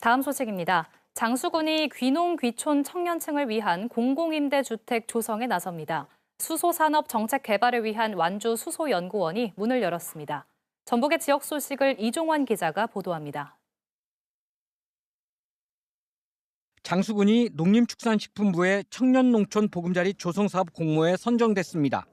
다음 소식입니다. 장수군이 귀농 귀촌 청년층을 위한 공공임대 주택 조성에 나섭니다. 수소산업 정책 개발을 위한 완주 수소연구원이 문을 열었습니다. 전북의 지역 소식을 이종환 기자가 보도합니다. 장수군이 농림축산식품부의 청년농촌 보금자리 조성사업 공모에 선정됐습니다.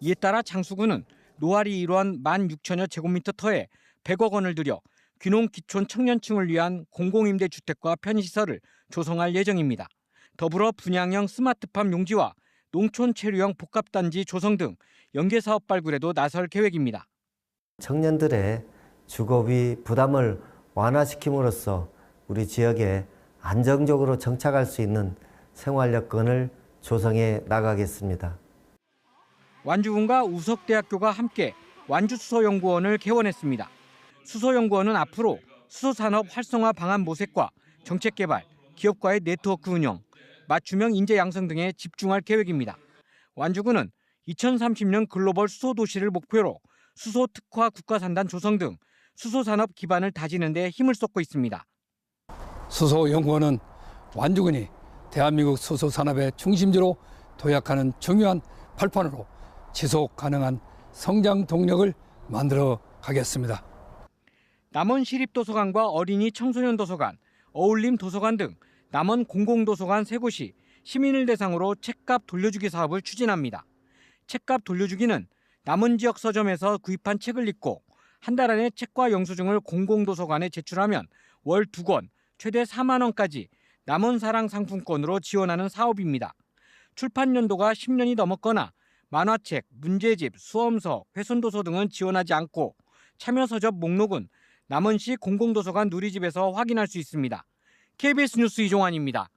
이에 따라 장수군은 노알이 이루한 1만 6천여 제곱미터 터에 100억 원을 들여 귀농 기촌 청년층을 위한 공공임대 주택과 편의시설을 조성할 예정입니다. 더불어 분양형 스마트팜 용지와 농촌 체류형 복합단지 조성 등 연계 사업 발굴에도 나설 계획입니다. 청년들의 주거비 부담을 완화시킴으로써 우리 지역에 안정적으로 정착할 수 있는 생활 여건을 조성해 나가겠습니다. 완주군과 우석대학교가 함께 완주수소연구원을 개원했습니다. 수소연구원은 앞으로 수소산업 활성화 방안 모색과 정책 개발, 기업과의 네트워크 운영, 맞춤형 인재 양성 등에 집중할 계획입니다. 완주군은 2030년 글로벌 수소 도시를 목표로 수소 특화 국가산단 조성 등 수소 산업 기반을 다지는 데 힘을 쏟고 있습니다. 수소 연구원은 완주군이 대한민국 수소 산업의 중심지로 도약하는 중요한 발판으로 지속 가능한 성장 동력을 만들어 가겠습니다. 남원 시립도서관과 어린이 청소년 도서관, 어울림 도서관 등 남원 공공도서관 세 곳이 시민을 대상으로 책값 돌려주기 사업을 추진합니다. 책값 돌려주기는 남원 지역 서점에서 구입한 책을 읽고 한 달 안에 책과 영수증을 공공도서관에 제출하면 월두 권, 최대 4만 원까지 남원 사랑 상품권으로 지원하는 사업입니다. 출판 연도가 10년이 넘었거나 만화책, 문제집, 수험서, 훼손도서 등은 지원하지 않고 참여 서적 목록은 남원시 공공도서관 누리집에서 확인할 수 있습니다. KBS 뉴스 이종환입니다.